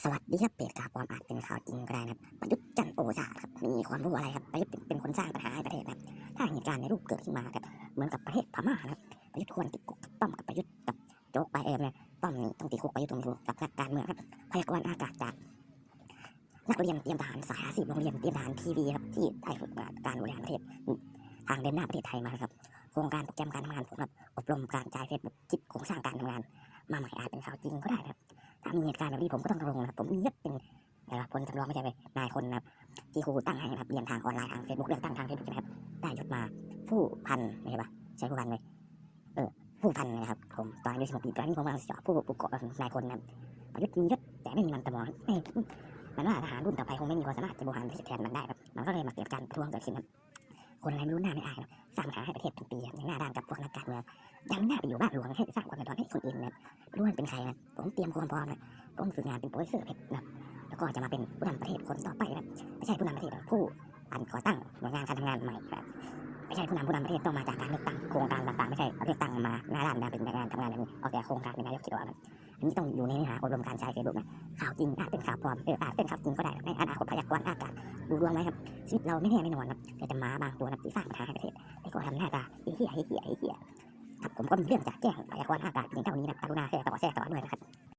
สวัสดีครับเพจข่าวปลอมอาจเป็นข่าวจริงก็ได้นะครับประยุทธ์จันโอชาครับมีความรู้อะไรครับประยุทธ์เป็นคนสร้างปัญหาให้ประเทศครับถ้าเหตุการณ์ในรูปเกิดขึ้นมาครับเหมือนกับประเทศพม่านะครับประยุทธ์ควรติดคุกต้อมกับประยุทธ์กับโจ๊กไปเอมเนี่ยต้อมนี่ต้องติดคุกประยุทธ์ต้องติดคุกกับนักการเมืองครับพยากรณ์อากาศจากนักเรียนเตรียมทหารสายอาชีพโรงเรียนเตรียมทหารทีวีครับที่ได้ฝึกการบริหารประเทศทางเดินหน้าประเทศไทยมาครับโครงการโปรแกรมการทำงานผมครับอบรมการจ่ายเฟซบุ๊กคิดโครงสร้างการทำงาน มาใหม่อาจเป็นข่าวจริงก็ได้นะครับ มีเหตุการณ์แบบนี้ผมก็ต้องลงนะครับ ผมมียศเป็นนะครับพลจำลองไม่ใช่ไปนายคนนะครับที่ครูตั้งให้นะครับเรียนทางออนไลน์ทางเฟซบุ๊กเลือกตั้งทางเฟซบุ๊กนะครับได้ยศมาผู้พันไม่ใช่ปะใช่ผู้พันไหมเออผู้พันนะครับผมตอนอายุสิบหกปีตอนนี้ผมกำลังสอบผู้ผู้กอบนายพลนะครับยุทธ์มียศแต่ไม่มีมันตะมองไม่มันว่าทหารรุ่นต่อไปคงไม่มีความสามารถจะบริหารประเทศแทนมันได้ครับมันก็เลยมาเกิดการทวงเกิดขึ้นครับคนอะไรไม่รู้หน้าไม่อายครับสร้างปัญหาให้ประเทศ กับพวกนักการเมืองยังหน้าไปอยู่บ้านหลวงให้สร้างความเดือดร้อนให้คนอื่นนะครับไม่รู้มันเป็นใครนะผมเตรียมความพร้อมนะผมฝึกงานเป็นโปรดิวเซอร์เพชรนะแล้วก็จะมาเป็นผู้นำประเทศคนต่อไปนะไม่ใช่ผู้นำประเทศผู้อันก่อตั้งหน่วยงานการทำงานใหม่ครับไม่ใช่ผู้นำผู้นำประเทศต้องมาจากการเลือกตั้งโครงการต่างๆไม่ใช่เลือกตั้งมาหน้าด้านมาเป็นงานทำงานแบบนี้เอาแต่โครงการเป็นนายกคิดว่าครับอันนี้ต้องอยู่ในเนื้อหาอบรมการใช้เฟซบุ๊กนะข่าวจริงอาจเป็นข่าวปลอมเอออาจเป็นข่าวจริงก็ได้ในอนาคตพยากรณ์อากาศดูดวงไหมครับชีวิตเราไม่แน่ไม่นอนนะแต่จะมาบางตัวนะที่สร้างปัญหาให้ประเทศไอ้ก็ทำหน้าตาเฮี้ยเฮี้ย เฮี้ยครับผมก็มีเรื่องจะแจ้งพยากรณ์อากาศเพียงเท่านี้นะกรุณาแชร์ต่อแทรกต่อด้วยนะครับ